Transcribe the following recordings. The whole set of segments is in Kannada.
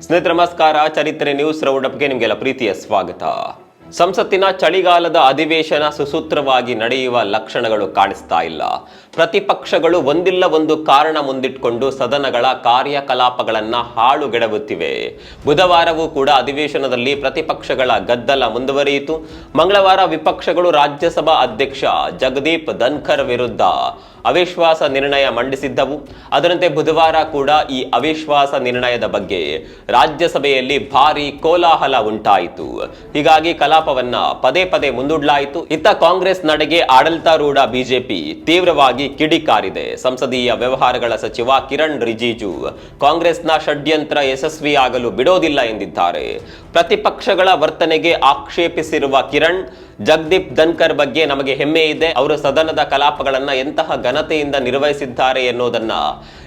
ಸ್ನೇಹಿತರೆ, ನಮಸ್ಕಾರ. ಚರಿತ್ರೆ ನ್ಯೂಸ್ ರೌಂಡಪ್ಗೆ ನಿಮಗೆಲ್ಲ ಪ್ರೀತಿಯ ಸ್ವಾಗತ. ಸಂಸತ್ತಿನ ಚಳಿಗಾಲದ ಅಧಿವೇಶನ ಸುಸೂತ್ರವಾಗಿ ನಡೆಯುವ ಲಕ್ಷಣಗಳು ಕಾಣಿಸ್ತಾ ಇಲ್ಲ. ಪ್ರತಿಪಕ್ಷಗಳು ಒಂದಿಲ್ಲ ಒಂದು ಕಾರಣ ಮುಂದಿಟ್ಕೊಂಡು ಸದನಗಳ ಕಾರ್ಯಕಲಾಪಗಳನ್ನು ಹಾಳುಗೆಡವುತ್ತಿವೆ. ಬುಧವಾರವೂ ಕೂಡ ಅಧಿವೇಶನದಲ್ಲಿ ಪ್ರತಿಪಕ್ಷಗಳ ಗದ್ದಲ ಮುಂದುವರಿಯಿತು. ಮಂಗಳವಾರ ವಿಪಕ್ಷಗಳು ರಾಜ್ಯಸಭಾ ಅಧ್ಯಕ್ಷ ಜಗದೀಪ್ ಧನ್ಖರ್ ವಿರುದ್ಧ ಅವಿಶ್ವಾಸ ನಿರ್ಣಯ ಮಂಡಿಸಿದ್ದವು. ಅದರಂತೆ ಬುಧವಾರ ಕೂಡ ಈ ಅವಿಶ್ವಾಸ ನಿರ್ಣಯದ ಬಗ್ಗೆ ರಾಜ್ಯಸಭೆಯಲ್ಲಿ ಭಾರಿ ಕೋಲಾಹಲ ಉಂಟಾಯಿತು. ಹೀಗಾಗಿ ಕಲಾಪವನ್ನ ಪದೇ ಪದೇ ಮುಂದೂಡಲಾಯಿತು. ಇತ್ತ ಕಾಂಗ್ರೆಸ್ ನಡೆಗೆ ಆಡಳಿತಾರೂಢ ಬಿಜೆಪಿ ತೀವ್ರವಾಗಿ ಕಿಡಿಕಾರಿದೆ. ಸಂಸದೀಯ ವ್ಯವಹಾರಗಳ ಸಚಿವ ಕಿರಣ್ ರಿಜಿಜು, ಕಾಂಗ್ರೆಸ್ನ ಷಡ್ಯಂತ್ರ ಯಶಸ್ವಿಯಾಗಲು ಬಿಡೋದಿಲ್ಲ ಎಂದಿದ್ದಾರೆ. ಪ್ರತಿಪಕ್ಷಗಳ ವರ್ತನೆಗೆ ಆಕ್ಷೇಪಿಸಿರುವ ಕಿರಣ್, ಜಗದೀಪ್ ಧನ್ಕರ್ ಬಗ್ಗೆ ನಮಗೆ ಹೆಮ್ಮೆ ಇದೆ. ಅವರು ಸದನದ ಕಲಾಪಗಳನ್ನು ಎಂತಹ ಘನತೆಯಿಂದ ನಿರ್ವಹಿಸಿದ್ದಾರೆ ಎನ್ನುವುದನ್ನ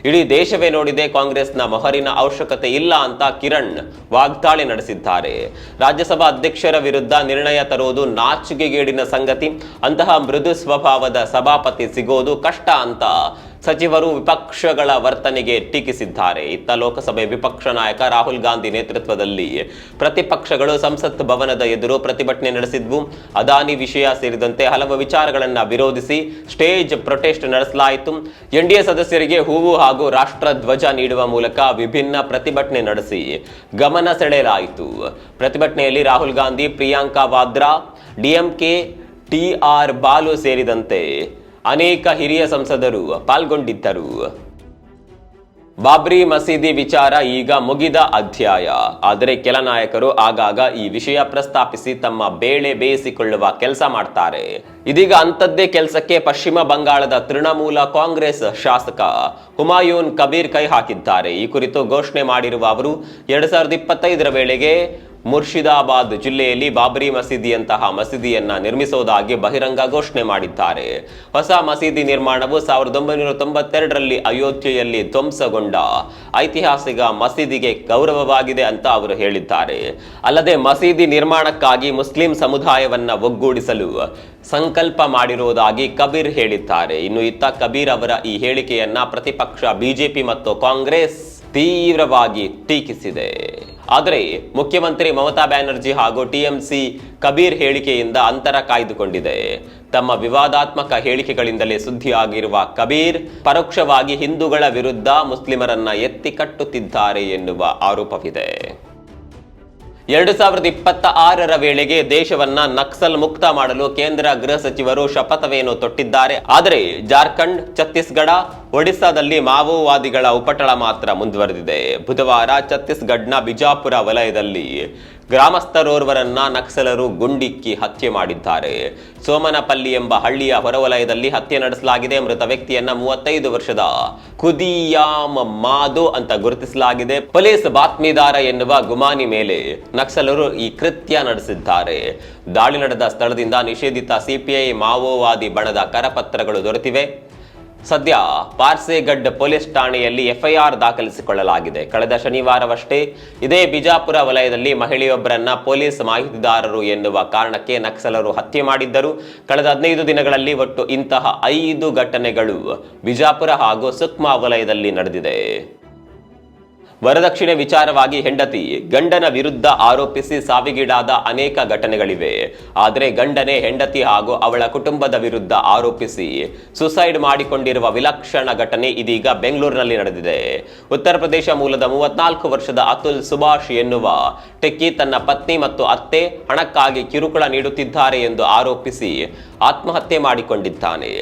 ಇಡೀ ದೇಶವೇ ನೋಡಿದೆ ಕಾಂಗ್ರೆಸ್ನ ಮೊಹರಿನ ಅವಶ್ಯಕತೆ ಇಲ್ಲ ಅಂತ ಕಿರಣ್ ವಾಗ್ದಾಳಿ ನಡೆಸಿದ್ದಾರೆ. ರಾಜ್ಯಸಭಾ ಅಧ್ಯಕ್ಷರ ವಿರುದ್ಧ ನಿರ್ಣಯ ತರುವುದು ನಾಚಿಕೆಗೇಡಿನ ಸಂಗತಿ. ಅಂತಹ ಮೃದು ಸ್ವಭಾವದ ಸಭಾಪತಿ ಸಿಗೋದು ಕಷ್ಟ ಅಂತ ಸಚಿವರು ವಿಪಕ್ಷಗಳ ವರ್ತನೆಗೆ ಟೀಕಿಸಿದ್ದಾರೆ. ಇತ್ತ ಲೋಕಸಭೆ ವಿಪಕ್ಷ ನಾಯಕ ರಾಹುಲ್ ಗಾಂಧಿ ನೇತೃತ್ವದಲ್ಲಿ ಪ್ರತಿಪಕ್ಷಗಳು ಸಂಸತ್ ಭವನದ ಎದುರು ಪ್ರತಿಭಟನೆ ನಡೆಸಿದ್ವು. ಅದಾನಿ ವಿಷಯ ಸೇರಿದಂತೆ ಹಲವು ವಿಚಾರಗಳನ್ನು ವಿರೋಧಿಸಿ ಸ್ಟೇಜ್ ಪ್ರೊಟೆಸ್ಟ್ ನಡೆಸಲಾಯಿತು. ಎನ್ಡಿಎ ಸದಸ್ಯರಿಗೆ ಹೂವು ಹಾಗೂ ರಾಷ್ಟ್ರ ಧ್ವಜ ನೀಡುವ ಮೂಲಕ ವಿಭಿನ್ನ ಪ್ರತಿಭಟನೆ ನಡೆಸಿ ಗಮನ ಸೆಳೆಯಲಾಯಿತು. ಪ್ರತಿಭಟನೆಯಲ್ಲಿ ರಾಹುಲ್ ಗಾಂಧಿ, ಪ್ರಿಯಾಂಕಾ ವಾದ್ರಾ ಡಿಎಂಕೆ ಟಿಆರ್ ಬಾಲು ಸೇರಿದಂತೆ ಅನೇಕ ಹಿರಿಯ ಸಂಸದರು ಪಾಲ್ಗೊಂಡಿದ್ದರು. ಬಾಬ್ರಿ ಮಸೀದಿ ವಿಚಾರ ಈಗ ಮುಗಿದ ಅಧ್ಯಾಯ. ಆದರೆ ಕೆಲ ನಾಯಕರು ಆಗಾಗ ಈ ವಿಷಯ ಪ್ರಸ್ತಾಪಿಸಿ ತಮ್ಮ ಬೇಳೆ ಬೇಯಿಸಿಕೊಳ್ಳುವ ಕೆಲಸ ಮಾಡ್ತಾರೆ. ಇದೀಗ ಅಂಥದ್ದೇ ಕೆಲಸಕ್ಕೆ ಪಶ್ಚಿಮ ಬಂಗಾಳದ ತೃಣಮೂಲ ಕಾಂಗ್ರೆಸ್ ಶಾಸಕ ಹುಮಾಯೂನ್ ಕಬೀರ್ ಕೈ ಹಾಕಿದ್ದಾರೆ. ಈ ಕುರಿತು ಘೋಷಣೆ ಮಾಡಿರುವ ಅವರು, ಎರಡ್ ಸಾವಿರದ ಇಪ್ಪತ್ತೈದರ ವೇಳೆಗೆ ಮುರ್ಷಿದಾಬಾದ್ ಜಿಲ್ಲೆಯಲ್ಲಿ ಬಾಬರಿ ಮಸೀದಿಯಂತಹ ಮಸೀದಿಯನ್ನ ನಿರ್ಮಿಸುವುದಾಗಿ ಬಹಿರಂಗ ಘೋಷಣೆ ಮಾಡಿದ್ದಾರೆ. ಹೊಸ ಮಸೀದಿ ನಿರ್ಮಾಣವು ಸಾವಿರದ ಒಂಬೈನೂರ ತೊಂಬತ್ತೆರಡರಲ್ಲಿ ಅಯೋಧ್ಯೆಯಲ್ಲಿ ಧ್ವಂಸಗೊಂಡ ಐತಿಹಾಸಿಕ ಮಸೀದಿಗೆ ಗೌರವವಾಗಿದೆ ಅಂತ ಅವರು ಹೇಳಿದ್ದಾರೆ. ಅಲ್ಲದೆ ಮಸೀದಿ ನಿರ್ಮಾಣಕ್ಕಾಗಿ ಮುಸ್ಲಿಂ ಸಮುದಾಯವನ್ನ ಒಗ್ಗೂಡಿಸಲು ಸಂಕಲ್ಪ ಮಾಡಿರುವುದಾಗಿ ಕಬೀರ್ ಹೇಳಿದ್ದಾರೆ. ಇನ್ನು ಇತ್ತ ಕಬೀರ್ ಅವರ ಈ ಹೇಳಿಕೆಯನ್ನ ಪ್ರತಿಪಕ್ಷ ಬಿಜೆಪಿ ಮತ್ತು ಕಾಂಗ್ರೆಸ್ ತೀವ್ರವಾಗಿ ಟೀಕಿಸಿದೆ. ಆದರೆ ಮುಖ್ಯಮಂತ್ರಿ ಮಮತಾ ಬ್ಯಾನರ್ಜಿ ಹಾಗೂ ಟಿಎಂಸಿ ಕಬೀರ್ ಹೇಳಿಕೆಯಿಂದ ಅಂತರ ಕಾಯ್ದುಕೊಂಡಿದೆ. ತಮ್ಮ ವಿವಾದಾತ್ಮಕ ಹೇಳಿಕೆಗಳಿಂದಲೇ ಸುದ್ದಿಯಾಗಿರುವ ಕಬೀರ್ ಪರೋಕ್ಷವಾಗಿ ಹಿಂದೂಗಳ ವಿರುದ್ಧ ಮುಸ್ಲಿಮರನ್ನ ಎತ್ತಿ ಕಟ್ಟುತ್ತಿದ್ದಾರೆ ಎನ್ನುವ ಆರೋಪವಿದೆ. ಎರಡು ಸಾವಿರದ ಇಪ್ಪತ್ತ ಆರರ ವೇಳೆಗೆ ದೇಶವನ್ನ ನಕ್ಸಲ್ ಮುಕ್ತ ಮಾಡಲು ಕೇಂದ್ರ ಗೃಹ ಸಚಿವರು ಶಪಥವೇನು ತೊಟ್ಟಿದ್ದಾರೆ. ಆದರೆ ಜಾರ್ಖಂಡ್, ಛತ್ತೀಸ್ಗಢ ಒಡಿಸ್ಸಾದಲ್ಲಿ ಮಾವೋವಾದಿಗಳ ಉಪಟಳ ಮಾತ್ರ ಮುಂದುವರೆದಿದೆ. ಬುಧವಾರ ಛತ್ತೀಸ್ಗಢನ ಬಿಜಾಪುರ ವಲಯದಲ್ಲಿ ಗ್ರಾಮಸ್ಥರೋರ್ವರನ್ನ ನಕ್ಸಲರು ಗುಂಡಿಕ್ಕಿ ಹತ್ಯೆ ಮಾಡಿದ್ದಾರೆ. ಸೋಮನಪಲ್ಲಿ ಎಂಬ ಹಳ್ಳಿಯ ಹೊರವಲಯದಲ್ಲಿ ಹತ್ಯೆ ನಡೆಸಲಾಗಿದೆ. ಮೃತ ವ್ಯಕ್ತಿಯನ್ನ ಮೂವತ್ತೈದು ವರ್ಷದ ಕುದಿಯಾಮ ಮಾದು ಅಂತ ಗುರುತಿಸಲಾಗಿದೆ. ಪೊಲೀಸ್ ಬಾತ್ಮೀದಾರ ಎನ್ನುವ ಗುಮಾನಿ ಮೇಲೆ ನಕ್ಸಲರು ಈ ಕೃತ್ಯ ನಡೆಸಿದ್ದಾರೆ. ದಾಳಿ ನಡೆದ ಸ್ಥಳದಿಂದ ನಿಷೇಧಿತ ಸಿಪಿಐ ಮಾವೋವಾದಿ ಬಣದ ಕರಪತ್ರಗಳು ದೊರೆತಿವೆ. ಸದ್ಯ ಪಾರ್ಸೆಗಡ್ ಪೊಲೀಸ್ ಠಾಣೆಯಲ್ಲಿ ಎಫ್ಐಆರ್ ದಾಖಲಿಸಿಕೊಳ್ಳಲಾಗಿದೆ. ಕಳೆದ ಶನಿವಾರವಷ್ಟೇ ಇದೇ ಬಿಜಾಪುರ ವಲಯದಲ್ಲಿ ಮಹಿಳೆಯೊಬ್ಬರನ್ನ ಪೊಲೀಸ್ ಮಾಹಿತಿದಾರರು ಎನ್ನುವ ಕಾರಣಕ್ಕೆ ನಕ್ಸಲರು ಹತ್ಯೆ ಮಾಡಿದ್ದರು. ಕಳೆದ ಹದಿನೈದು ದಿನಗಳಲ್ಲಿ ಒಟ್ಟು ಇಂತಹ ಐದು ಘಟನೆಗಳು ಬಿಜಾಪುರ ಹಾಗೂ ಸುಕ್ಮಾ ವಲಯದಲ್ಲಿ ನಡೆದಿದೆ. ವರದಕ್ಷಿಣೆ ವಿಚಾರವಾಗಿ ಹೆಂಡತಿ ಗಂಡನ ವಿರುದ್ಧ ಆರೋಪಿಸಿ ಸಾವಿಗೀಡಾದ ಅನೇಕ ಘಟನೆಗಳಿವೆ. ಆದರೆ ಗಂಡನೇ ಹೆಂಡತಿ ಹಾಗೂ ಅವಳ ಕುಟುಂಬದ ವಿರುದ್ಧ ಆರೋಪಿಸಿ ಸುಸೈಡ್ ಮಾಡಿಕೊಂಡಿರುವ ವಿಲಕ್ಷಣ ಘಟನೆ ಇದೀಗ ಬೆಂಗಳೂರಿನಲ್ಲಿ ನಡೆದಿದೆ. ಉತ್ತರ ಪ್ರದೇಶ ಮೂಲದ ಮೂವತ್ನಾಲ್ಕು ವರ್ಷದ ಅತುಲ್ ಸುಭಾಷ್ ಎನ್ನುವ ಟೆಕ್ಕಿ ತನ್ನ ಪತ್ನಿ ಮತ್ತು ಅತ್ತೆ ಹಣಕ್ಕಾಗಿ ಕಿರುಕುಳ ನೀಡುತ್ತಿದ್ದಾರೆ ಎಂದು ಆರೋಪಿಸಿ ಆತ್ಮಹತ್ಯೆ ಮಾಡಿಕೊಂಡಿದ್ದಾನೆ.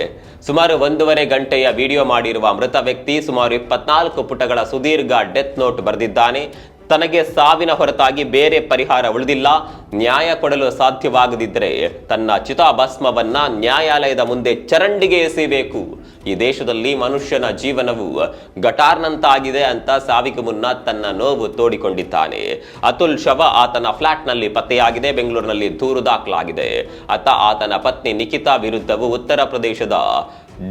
ಸುಮಾರು ಒಂದೂವರೆ ಗಂಟೆಯ ವಿಡಿಯೋ ಮಾಡಿರುವ ಮೃತ ವ್ಯಕ್ತಿ ಸುಮಾರು ಇಪ್ಪತ್ನಾಲ್ಕು ಪುಟಗಳ ಸುದೀರ್ಘ ಡೆತ್ ನೋಟ್ ಬರೆದಿದ್ದಾನೆ. ತನಗೆ ಸಾವಿನ ಹೊರತಾಗಿ ಬೇರೆ ಪರಿಹಾರ ಉಳಿದಿಲ್ಲ. ನ್ಯಾಯ ಕೊಡಲು ಸಾಧ್ಯವಾಗದಿದ್ದರೆ ತನ್ನ ಚಿತಾಭಸ್ಮವನ್ನ ನ್ಯಾಯಾಲಯದ ಮುಂದೆ ಚರಂಡಿಗೆ ಎಸೆಯಬೇಕು. ಈ ದೇಶದಲ್ಲಿ ಮನುಷ್ಯನ ಜೀವನವು ಗಟಾರ್ನಂತಾಗಿದೆ ಅಂತ ಸಾವಿಗೆ ಮುನ್ನ ತನ್ನ ನೋವು ತೋಡಿಕೊಂಡಿದ್ದಾನೆ. ಅತುಲ್ ಶವ ಆತನ ಫ್ಲಾಟ್ನಲ್ಲಿ ಪತ್ತೆಯಾಗಿದೆ. ಬೆಂಗಳೂರಿನಲ್ಲಿ ದೂರು ದಾಖಲಾಗಿದೆ. ಆತ, ಆತನ ಪತ್ನಿ ನಿಖಿತಾ ವಿರುದ್ಧವೂ ಉತ್ತರ ಪ್ರದೇಶದ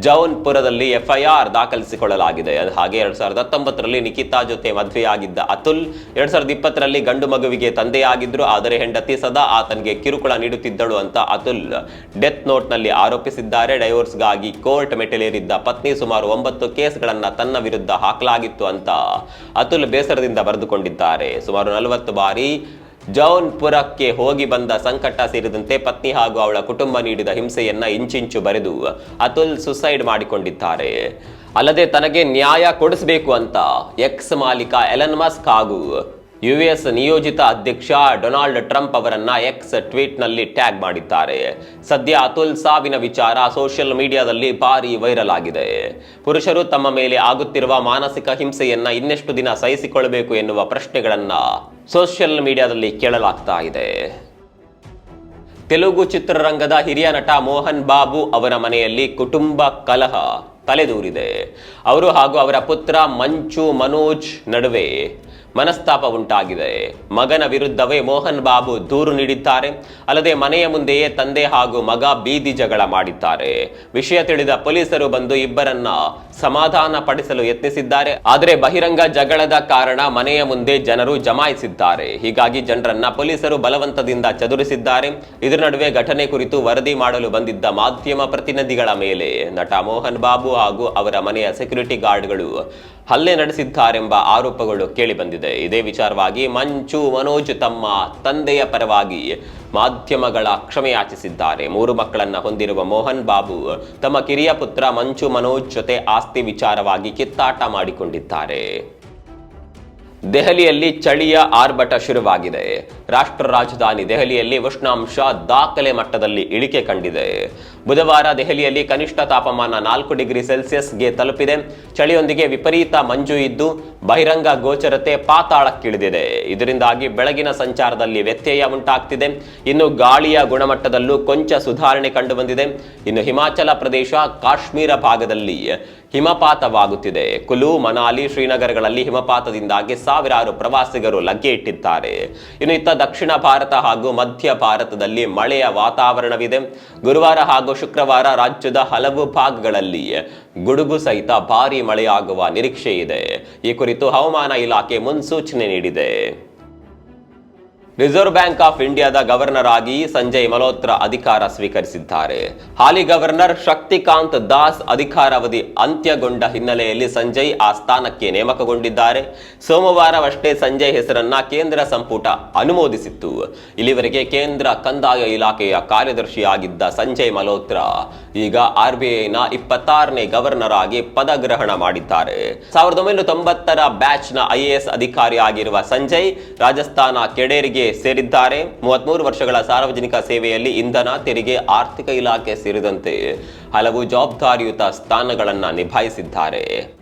ಜೌನ್ಪುರದಲ್ಲಿ ಎಫ್ಐಆರ್ ದಾಖಲಿಸಿಕೊಳ್ಳಲಾಗಿದೆ. ಹಾಗೆ ಎರಡ್ ಸಾವಿರದ ಹತ್ತೊಂಬತ್ತರಲ್ಲಿ ನಿಖಿತಾ ಜೊತೆ ಮದುವೆಯಾಗಿದ್ದ ಅತುಲ್, ಎರಡ್ ಸಾವಿರದ ಇಪ್ಪತ್ತರಲ್ಲಿ ಗಂಡು ಮಗುವಿಗೆ ತಂದೆಯಾಗಿದ್ರು, ಆದರೆ ಹೆಂಡತಿ ಸದಾ ಆತನಿಗೆ ಕಿರುಕುಳ ನೀಡುತ್ತಿದ್ದಳು ಅಂತ ಅತುಲ್ ಡೆತ್ ನೋಟ್ನಲ್ಲಿ ಆರೋಪಿಸಿದ್ದಾರೆ. ಡೈವೋರ್ಸ್ಗಾಗಿ ಕೋರ್ಟ್ ಮೆಟ್ಟಿಲೇರಿದ್ದ ಪತ್ನಿ ಸುಮಾರು ಒಂಬತ್ತು ಕೇಸ್ಗಳನ್ನ ತನ್ನ ವಿರುದ್ಧ ಹಾಕಲಾಗಿತ್ತು ಅಂತ ಅತುಲ್ ಬೇಸರದಿಂದ ಬರೆದುಕೊಂಡಿದ್ದಾರೆ. ಸುಮಾರು ನಲವತ್ತು ಬಾರಿ ಜೌನ್ಪುರಕ್ಕೆ ಹೋಗಿ ಬಂದ ಸಂಕಟ ಸೇರಿದಂತೆ ಪತ್ನಿ ಹಾಗೂ ಅವಳ ಕುಟುಂಬ ನೀಡಿದ ಹಿಂಸೆಯನ್ನ ಇಂಚಿಂಚು ಬರೆದು ಅತುಲ್ ಸುಸೈಡ್ ಮಾಡಿಕೊಂಡಿದ್ದಾರೆ. ಅಲ್ಲದೆ ತನಗೆ ನ್ಯಾಯ ಕೊಡಿಸಬೇಕು ಅಂತ ಎಕ್ಸ್ ಮಾಲೀಕ ಎಲನ್ ಮಸ್ಕ್ ಹಾಗೂ ಯುಎಸ್ ನಿಯೋಜಿತ ಅಧ್ಯಕ್ಷ ಡೊನಾಲ್ಡ್ ಟ್ರಂಪ್ ಅವರನ್ನ ಎಕ್ಸ್ ಟ್ವೀಟ್ನಲ್ಲಿ ಟ್ಯಾಗ್ ಮಾಡಿದ್ದಾರೆ. ಸದ್ಯ ಅತುಲ್ ಸಾವಿನ ವಿಚಾರ ಸೋಷಿಯಲ್ ಮೀಡಿಯಾದಲ್ಲಿ ಭಾರಿ ವೈರಲ್ ಆಗಿದೆ. ಪುರುಷರು ತಮ್ಮ ಮೇಲೆ ಆಗುತ್ತಿರುವ ಮಾನಸಿಕ ಹಿಂಸೆಯನ್ನ ಇನ್ನೆಷ್ಟು ದಿನ ಸಹಿಸಿಕೊಳ್ಳಬೇಕು ಎನ್ನುವ ಪ್ರಶ್ನೆಗಳನ್ನ ಸೋಷಿಯಲ್ ಮೀಡಿಯಾದಲ್ಲಿ ಕೇಳಲಾಗ್ತಾ ಇದೆ. ತೆಲುಗು ಚಿತ್ರರಂಗದ ಹಿರಿಯ ನಟ ಮೋಹನ್ ಬಾಬು ಅವರ ಮನೆಯಲ್ಲಿ ಕುಟುಂಬ ಕಲಹ ತಲೆದೂರಿದೆ. ಅವರು ಹಾಗೂ ಅವರ ಪುತ್ರ ಮಂಚು ಮನೋಜ್ ನಡುವೆ ಮನಸ್ತಾಪ ಉಂಟಾಗಿದೆ. ಮಗನ ವಿರುದ್ಧವೇ ಮೋಹನ್ ಬಾಬು ದೂರು ನೀಡಿದ್ದಾರೆ. ಅಲ್ಲದೆ ಮನೆಯ ಮುಂದೆಯೇ ತಂದೆ ಹಾಗೂ ಮಗ ಬೀದಿ ಜಗಳ ಮಾಡಿದ್ದಾರೆ. ವಿಷಯ ತಿಳಿದ ಪೊಲೀಸರು ಬಂದು ಇಬ್ಬರನ್ನ ಸಮಾಧಾನ ಪಡಿಸಲು ಯತ್ನಿಸಿದ್ದಾರೆ. ಆದರೆ ಬಹಿರಂಗ ಜಗಳದ ಕಾರಣ ಮನೆಯ ಮುಂದೆ ಜನರು ಜಮಾಯಿಸಿದ್ದಾರೆ. ಹೀಗಾಗಿ ಜನರನ್ನ ಪೊಲೀಸರು ಬಲವಂತದಿಂದ ಚದುರಿಸಿದ್ದಾರೆ. ಇದರ ನಡುವೆ ಘಟನೆ ಕುರಿತು ವರದಿ ಮಾಡಲು ಬಂದಿದ್ದ ಮಾಧ್ಯಮ ಪ್ರತಿನಿಧಿಗಳ ಮೇಲೆ ನಟ ಮೋಹನ್ ಬಾಬು ಹಾಗೂ ಅವರ ಮನೆಯ ಸೆಕ್ಯೂರಿಟಿ ಗಾರ್ಡ್ಗಳು ಹಲ್ಲೆ ನಡೆಸಿದ್ದಾರೆಂಬ ಆರೋಪಗಳು ಕೇಳಿಬಂದಿದೆ ಇದೇ ವಿಚಾರವಾಗಿ ಮಂಚು ಮನೋಜ್ ತಮ್ಮ ತಂದೆಯ ಪರವಾಗಿ ಮಾಧ್ಯಮಗಳ ಕ್ಷಮೆಯಾಚಿಸಿದ್ದಾರೆ ಮೂರು ಮಕ್ಕಳನ್ನ ಹೊಂದಿರುವ ಮೋಹನ್ ಬಾಬು, ತಮ್ಮ ಕಿರಿಯ ಪುತ್ರ ಮಂಚು ಮನೋಜ್ ಜೊತೆ ಆಸ್ತಿ ವಿಚಾರವಾಗಿ ಕಿತ್ತಾಟ ಮಾಡಿಕೊಂಡಿದ್ದಾರೆ. ದೆಹಲಿಯಲ್ಲಿ ಚಳಿಯ ಆರ್ಭಟ ಶುರುವಾಗಿದೆ. ರಾಷ್ಟ್ರ ರಾಜಧಾನಿ ದೆಹಲಿಯಲ್ಲಿ ಉಷ್ಣಾಂಶ ದಾಖಲೆ ಮಟ್ಟದಲ್ಲಿ ಇಳಿಕೆ ಕಂಡಿದೆ. ಬುಧವಾರ ದೆಹಲಿಯಲ್ಲಿ ಕನಿಷ್ಠ ತಾಪಮಾನ ನಾಲ್ಕು ಡಿಗ್ರಿ ಸೆಲ್ಸಿಯಸ್ಗೆ ತಲುಪಿದೆ. ಚಳಿಯೊಂದಿಗೆ ವಿಪರೀತ ಮಂಜು ಇದ್ದು, ಬಹಿರಂಗ ಗೋಚರತೆ ಪಾತಾಳಕ್ಕಿಳಿದಿದೆ. ಇದರಿಂದಾಗಿ ಬೆಳಗಿನ ಸಂಚಾರದಲ್ಲಿ ವ್ಯತ್ಯಯ ಉಂಟಾಗ್ತಿದೆ. ಇನ್ನು ಗಾಳಿಯ ಗುಣಮಟ್ಟದಲ್ಲೂ ಕೊಂಚ ಸುಧಾರಣೆ ಕಂಡುಬಂದಿದೆ. ಇನ್ನು ಹಿಮಾಚಲ ಪ್ರದೇಶ, ಕಾಶ್ಮೀರ ಭಾಗದಲ್ಲಿ ಹಿಮಪಾತವಾಗುತ್ತಿದೆ. ಕುಲು ಮನಾಲಿ, ಶ್ರೀನಗರಗಳಲ್ಲಿ ಹಿಮಪಾತದಿಂದಾಗಿ ಸಾವಿರಾರು ಪ್ರವಾಸಿಗರು ಲಗ್ಗೆ ಇಟ್ಟಿದ್ದಾರೆ. ಇನ್ನು ಇತ್ತ ದಕ್ಷಿಣ ಭಾರತ ಹಾಗೂ ಮಧ್ಯ ಭಾರತದಲ್ಲಿ ಮಳೆಯ ವಾತಾವರಣವಿದೆ. ಗುರುವಾರ ಹಾಗೂ ಶುಕ್ರವಾರ ರಾಜ್ಯದ ಹಲವು ಭಾಗಗಳಲ್ಲಿ ಗುಡುಗು ಸಹಿತ ಭಾರಿ ಮಳೆಯಾಗುವ ನಿರೀಕ್ಷೆ ಇದೆ ಈ ಕುರಿತು ಹವಾಮಾನ ಇಲಾಖೆ ಮುನ್ಸೂಚನೆ ನೀಡಿದೆ. ರಿಸರ್ವ್ ಬ್ಯಾಂಕ್ ಆಫ್ ಇಂಡಿಯಾದ ಗವರ್ನರ್ ಆಗಿ ಸಂಜಯ್ ಮಲ್ಹೋತ್ರ ಅಧಿಕಾರ ಸ್ವೀಕರಿಸಿದ್ದಾರೆ. ಹಾಲಿ ಗವರ್ನರ್ ಶಕ್ತಿಕಾಂತ್ ದಾಸ್ ಅಧಿಕಾರಾವಧಿ ಅಂತ್ಯಗೊಂಡ ಹಿನ್ನೆಲೆಯಲ್ಲಿ ಸಂಜಯ್ ಆ ಸ್ಥಾನಕ್ಕೆ ನೇಮಕಗೊಂಡಿದ್ದಾರೆ. ಸೋಮವಾರವಷ್ಟೇ ಸಂಜಯ್ ಹೆಸರನ್ನ ಕೇಂದ್ರ ಸಂಪುಟ ಅನುಮೋದಿಸಿತ್ತು. ಇಲ್ಲಿವರೆಗೆ ಕೇಂದ್ರ ಕಂದಾಯ ಇಲಾಖೆಯ ಕಾರ್ಯದರ್ಶಿಯಾಗಿದ್ದ ಸಂಜಯ್ ಮಲ್ಹೋತ್ರ ಈಗ ಆರ್ಬಿಐನ ಇಪ್ಪತ್ತಾರನೇ ಗವರ್ನರ್ ಆಗಿ ಪದಗ್ರಹಣ ಮಾಡಿದ್ದಾರೆ. ಸಾವಿರದ ಒಂಬೈನೂರ ತೊಂಬತ್ತರ ಬ್ಯಾಚ್ನ ಐಎಎಸ್ ಅಧಿಕಾರಿ ಆಗಿರುವ ಸಂಜಯ್ ರಾಜಸ್ಥಾನ ಕೆಡೇರಿಗೆ ಸೇರಿದ್ದಾರೆ. ಮೂವತ್ಮೂರು ವರ್ಷಗಳ ಸಾರ್ವಜನಿಕ ಸೇವೆಯಲ್ಲಿ ಇಂಧನ, ತೆರಿಗೆ, ಆರ್ಥಿಕ ಇಲಾಖೆ ಸೇರಿದಂತೆ ಹಲವು ಜವಾಬ್ದಾರಿಯುತ ಸ್ಥಾನಗಳನ್ನು ನಿಭಾಯಿಸಿದ್ದಾರೆ.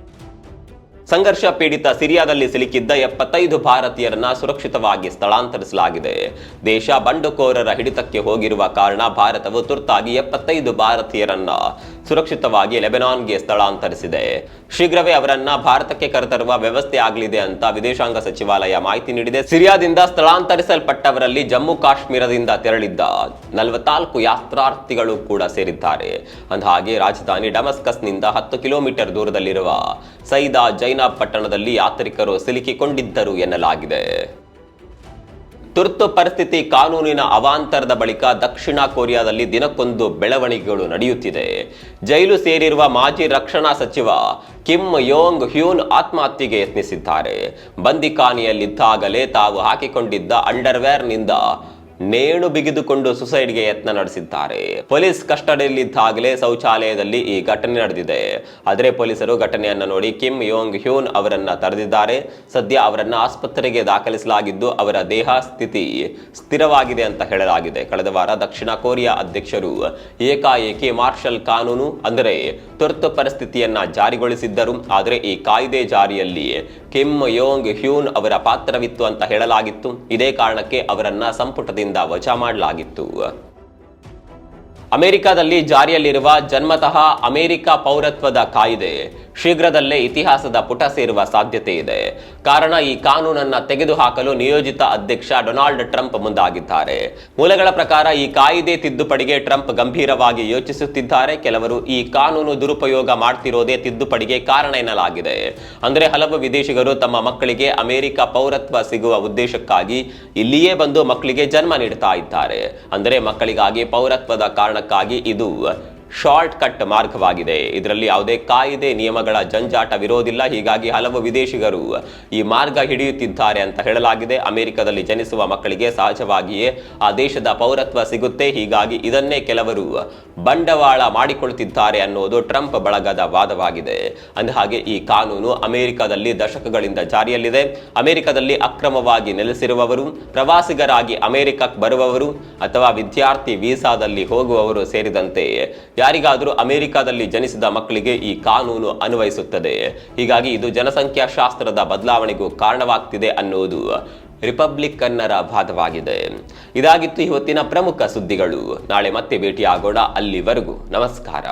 ಸಂಘರ್ಷ ಪೀಡಿತ ಸಿರಿಯಾದಲ್ಲಿ ಸಿಲುಕಿದ್ದ ಎಪ್ಪತ್ತೈದು ಭಾರತೀಯರನ್ನ ಸುರಕ್ಷಿತವಾಗಿ ಸ್ಥಳಾಂತರಿಸಲಾಗಿದೆ. ದೇಶ ಬಂಡುಕೋರರ ಹಿಡಿತಕ್ಕೆ ಹೋಗಿರುವ ಕಾರಣ ಭಾರತವು ತುರ್ತಾಗಿ ಎಪ್ಪತ್ತೈದು ಭಾರತೀಯರನ್ನ ಸುರಕ್ಷಿತವಾಗಿ ಲೆಬೆನಾನ್ಗೆ ಸ್ಥಳಾಂತರಿಸಿದೆ. ಶೀಘ್ರವೇ ಅವರನ್ನ ಭಾರತಕ್ಕೆ ಕರೆತರುವ ವ್ಯವಸ್ಥೆ ಆಗಲಿದೆ ಅಂತ ವಿದೇಶಾಂಗ ಸಚಿವಾಲಯ ಮಾಹಿತಿ ನೀಡಿದೆ. ಸಿರಿಯಾದಿಂದ ಸ್ಥಳಾಂತರಿಸಲ್ಪಟ್ಟವರಲ್ಲಿ ಜಮ್ಮು ಕಾಶ್ಮೀರದಿಂದ ತೆರಳಿದ್ದ ನಲವತ್ನಾಲ್ಕು ಯಾತ್ರಾರ್ಥಿಗಳು ಕೂಡ ಸೇರಿದ್ದಾರೆ. ಅಂದಹಾಗೆ ರಾಜಧಾನಿ ಡಮಸ್ಕಸ್ನಿಂದ ಹತ್ತು ಕಿಲೋಮೀಟರ್ ದೂರದಲ್ಲಿರುವ ಸೈದಾ ಜೈನಾ ಪಟ್ಟಣದಲ್ಲಿ ಯಾತ್ರಿಕರು ಸಿಲುಕಿಕೊಂಡಿದ್ದರು ಎನ್ನಲಾಗಿದೆ. ತುರ್ತು ಪರಿಸ್ಥಿತಿ ಕಾನೂನಿನ ಅವಾಂತರದ ಬಳಿಕ ದಕ್ಷಿಣ ಕೊರಿಯಾದಲ್ಲಿ ದಿನಕ್ಕೊಂದು ಬೆಳವಣಿಗೆಗಳು ನಡೆಯುತ್ತಿದೆ. ಜೈಲು ಸೇರಿರುವ ಮಾಜಿ ರಕ್ಷಣಾ ಸಚಿವ ಕಿಮ್ ಯೋಂಗ್ ಹ್ಯೂನ್ ಆತ್ಮಹತ್ಯೆಗೆ ಯತ್ನಿಸಿದ್ದಾರೆ. ಬಂದಿಖಾನೆಯಲ್ಲಿದ್ದಾಗಲೇ ತಾವು ಹಾಕಿಕೊಂಡಿದ್ದ ಅಂಡರ್ವೇರ್ನಿಂದ ನೇಣು ಬಿಗಿದುಕೊಂಡು ಸುಸೈಡ್ಗೆ ಯತ್ನ ನಡೆಸಿದ್ದಾರೆ. ಪೊಲೀಸ್ ಕಸ್ಟಡಿಯಲ್ಲಿದ್ದಾಗಲೇ ಶೌಚಾಲಯದಲ್ಲಿ ಈ ಘಟನೆ ನಡೆದಿದೆ. ಆದರೆ ಪೊಲೀಸರು ಘಟನೆಯನ್ನ ನೋಡಿ ಕಿಮ್ ಯೋಂಗ್ ಹ್ಯೂನ್ ಅವರನ್ನ ತಡೆದಿದ್ದಾರೆ ಸದ್ಯ ಅವರನ್ನ ಆಸ್ಪತ್ರೆಗೆ ದಾಖಲಿಸಲಾಗಿದ್ದು ಅವರ ದೇಹ ಸ್ಥಿತಿ ಸ್ಥಿರವಾಗಿದೆ ಅಂತ ಹೇಳಲಾಗಿದೆ. ಕಳೆದ ವಾರ ದಕ್ಷಿಣ ಕೊರಿಯಾ ಅಧ್ಯಕ್ಷರು ಏಕಾಏಕಿ ಮಾರ್ಷಲ್ ಕಾನೂನು ಅಂದರೆ ತುರ್ತು ಪರಿಸ್ಥಿತಿಯನ್ನ ಜಾರಿಗೊಳಿಸಿದ್ದರು. ಆದರೆ ಈ ಕಾಯ್ದೆ ಜಾರಿಯಲ್ಲಿ ಕಿಮ್ ಯೋಂಗ್ ಹ್ಯೂನ್ ಅವರ ಪಾತ್ರವಿತ್ತು ಅಂತ ಹೇಳಲಾಗಿತ್ತು. ಇದೇ ಕಾರಣಕ್ಕೆ ಅವರನ್ನ ಸಂಪುಟದಿಂದ ವಜಾ ಮಾಡಲಾಗಿತ್ತು. ಅಮೆರಿಕದಲ್ಲಿ ಜಾರಿಯಲ್ಲಿರುವ ಜನ್ಮತಃ ಅಮೆರಿಕ ಪೌರತ್ವದ ಕಾಯ್ದೆ ಶೀಘ್ರದಲ್ಲೇ ಇತಿಹಾಸದ ಪುಟ ಸೇರುವ ಸಾಧ್ಯತೆ ಇದೆ. ಕಾರಣ ಈ ಕಾನೂನನ್ನು ತೆಗೆದುಹಾಕಲು ನಿಯೋಜಿತ ಅಧ್ಯಕ್ಷ ಡೊನಾಲ್ಡ್ ಟ್ರಂಪ್ ಮುಂದಾಗಿದ್ದಾರೆ. ಮೂಲಗಳ ಪ್ರಕಾರ ಈ ಕಾಯಿದೆ ತಿದ್ದುಪಡಿಗೆ ಟ್ರಂಪ್ ಗಂಭೀರವಾಗಿ ಯೋಚಿಸುತ್ತಿದ್ದಾರೆ. ಕೆಲವರು ಈ ಕಾನೂನು ದುರುಪಯೋಗ ಮಾಡ್ತಿರೋದೇ ತಿದ್ದುಪಡಿಗೆ ಕಾರಣ ಎನ್ನಲಾಗಿದೆ. ಅಂದರೆ ಹಲವು ವಿದೇಶಿಗರು ತಮ್ಮ ಮಕ್ಕಳಿಗೆ ಅಮೆರಿಕ ಪೌರತ್ವ ಸಿಗುವ ಉದ್ದೇಶಕ್ಕಾಗಿ ಇಲ್ಲಿಯೇ ಬಂದು ಮಕ್ಕಳಿಗೆ ಜನ್ಮ ನೀಡುತ್ತಾ ಇದ್ದಾರೆ. ಅಂದರೆ ಮಕ್ಕಳಿಗಾಗಿ ಪೌರತ್ವದ ಕಾರಣಕ್ಕಾಗಿ ಇದು ಶಾರ್ಟ್ ಕಟ್ ಮಾರ್ಗವಾಗಿದೆ. ಇದರಲ್ಲಿ ಯಾವುದೇ ಕಾಯಿದೆ, ನಿಯಮಗಳ ಜಂಜಾಟವಿರೋದಿಲ್ಲ ಹೀಗಾಗಿ ಹಲವು ವಿದೇಶಿಗರು ಈ ಮಾರ್ಗ ಹಿಡಿಯುತ್ತಿದ್ದಾರೆ ಅಂತ ಹೇಳಲಾಗಿದೆ. ಅಮೆರಿಕದಲ್ಲಿ ಜನಿಸುವ ಮಕ್ಕಳಿಗೆ ಸಹಜವಾಗಿಯೇ ಆ ದೇಶದ ಪೌರತ್ವ ಸಿಗುತ್ತೆ. ಹೀಗಾಗಿ ಇದನ್ನೇ ಕೆಲವರು ಬಂಡವಾಳ ಮಾಡಿಕೊಳ್ಳುತ್ತಿದ್ದಾರೆ ಅನ್ನೋದು ಟ್ರಂಪ್ ಬಳಗದ ವಾದವಾಗಿದೆ. ಅಂದಹಾಗೆ, ಈ ಕಾನೂನು ಅಮೆರಿಕದಲ್ಲಿ ದಶಕಗಳಿಂದ ಜಾರಿಯಲ್ಲಿದೆ. ಅಮೆರಿಕದಲ್ಲಿ ಅಕ್ರಮವಾಗಿ ನೆಲೆಸಿರುವವರು, ಪ್ರವಾಸಿಗರಾಗಿ ಅಮೆರಿಕಕ್ಕೆ ಬರುವವರು ಅಥವಾ ವಿದ್ಯಾರ್ಥಿ ವೀಸಾದಲ್ಲಿ ಹೋಗುವವರು ಸೇರಿದಂತೆ ಯಾರಿಗಾದರೂ ಅಮೆರಿಕದಲ್ಲಿ ಜನಿಸಿದ ಮಕ್ಕಳಿಗೆ ಈ ಕಾನೂನು ಅನ್ವಯಿಸುತ್ತದೆ. ಹೀಗಾಗಿ ಇದು ಜನಸಂಖ್ಯಾಶಾಸ್ತ್ರದ ಬದಲಾವಣೆಗೂ ಕಾರಣವಾಗ್ತಿದೆ ಅನ್ನೋದು ರಿಪಬ್ಲಿಕನ್ನರ ವಾದವಾಗಿದೆ ಇದಾಗಿತ್ತು ಇವತ್ತಿನ ಪ್ರಮುಖ ಸುದ್ದಿಗಳು. ನಾಳೆ ಮತ್ತೆ ಭೇಟಿಯಾಗೋಣ ಅಲ್ಲಿವರೆಗೂ. ನಮಸ್ಕಾರ.